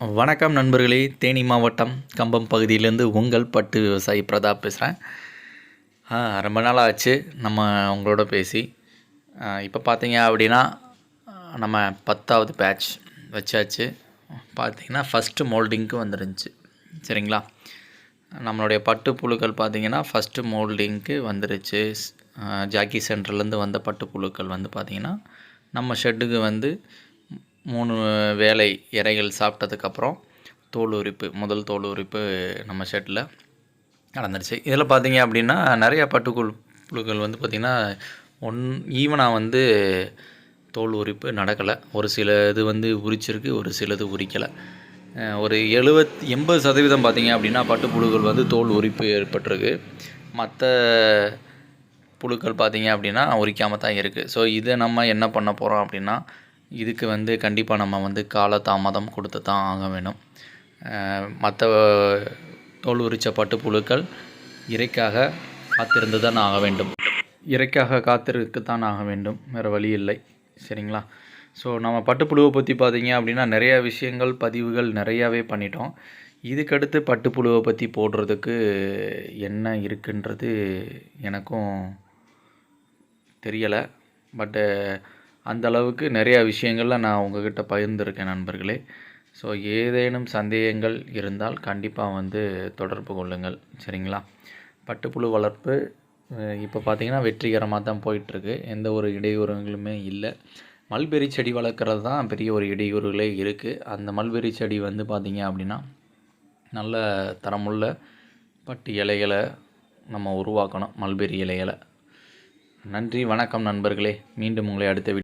வணக்கம் நண்பர்களே தேனி மாவட்டம் கம்பம் பகுதியிலேருந்து உங்கள் பட்டு விவசாயி பிரதாப் பேசுகிறேன் ரொம்ப நாள் ஆச்சு நம்ம உங்களோட பேசி. இப்போ பார்த்தீங்க அப்படின்னா நம்ம பத்தாவது பேட்ச் வச்சாச்சு. பார்த்தீங்கன்னா ஃபஸ்ட்டு மோல்டிங்க்கு வந்துருந்துச்சு. சரிங்களா? நம்மளுடைய பட்டு புழுக்கள் பார்த்தீங்கன்னா ஃபஸ்ட்டு மோல்டிங்க்கு வந்துருச்சு. ஜாக்கி சென்டர்லேருந்து வந்த பட்டு புழுக்கள் வந்து பார்த்திங்கன்னா நம்ம ஷெட்டுக்கு வந்து மூணு வேலை இறைகள் சாப்பிட்டதுக்கப்புறம் தோல் உரிப்பு முதல் தோல் உரிப்பு நம்ம ஷெட்டில் நடந்துருச்சு. இதில் பார்த்தீங்க அப்படின்னா நிறையா பட்டுக்குள் புழுக்கள் வந்து பார்த்திங்கன்னா ஒன் ஈவனாக வந்து தோல் உரிப்பு நடக்கலை. ஒரு சில இது வந்து உரிச்சிருக்கு ஒரு சிலது உரிக்கலை. ஒரு எழுபத் எண்பது சதவீதம் பார்த்திங்க அப்படின்னா பட்டுப்புழுக்கள் வந்து தோல் உரிப்பு ஏற்பட்டிருக்கு. மற்ற புழுக்கள் பார்த்திங்க அப்படின்னா உரிக்காமல் தான் இருக்குது. ஸோ இதை நம்ம என்ன பண்ண போகிறோம் அப்படின்னா இதுக்கு வந்து கண்டிப்பாக நம்ம வந்து கால தாமதம் கொடுத்து தான் ஆக வேணும். மற்ற தோல் உரிச்ச பட்டுப்புழுக்கள் இறைக்காக காத்திருந்து தான் ஆக வேண்டும். இறைக்காக காத்திருக்குதான் ஆக வேண்டும். வேறு வழி இல்லை. சரிங்களா? ஸோ நம்ம பட்டுப்புழுவை பற்றி பார்த்தீங்க அப்படின்னா நிறையா விஷயங்கள் பதிவுகள் நிறையாவே பண்ணிட்டோம். இதுக்கடுத்து பட்டுப்புழுவை பற்றி போடுறதுக்கு என்ன இருக்குன்றது எனக்கும் தெரியலை. பட்டு அந்த அளவுக்கு நிறையா விஷயங்களில் நான் உங்ககிட்ட பகிர்ந்துருக்கேன் நண்பர்களே. ஸோ ஏதேனும் சந்தேகங்கள் இருந்தால் கண்டிப்பாக வந்து தொடர்பு கொள்ளுங்கள். சரிங்களா? பட்டுப்புழு வளர்ப்பு இப்போ பார்த்திங்கன்னா வெற்றிகரமாக தான் போயிட்டுருக்கு. எந்த ஒரு இடையூறுகளுமே இல்லை. மல்பெரி செடி வளர்க்குறது தான் பெரிய ஒரு இடையூறுகளே இருக்குது அந்த மல்பெரி செடி வந்து பார்த்திங்க அப்படின்னா நல்ல தரமுள்ள பட்டு இலைகளை நம்ம உருவாக்கணும். மல்பெரி இலைகளை. நன்றி வணக்கம் நண்பர்களே. மீண்டும் உங்களை அடுத்த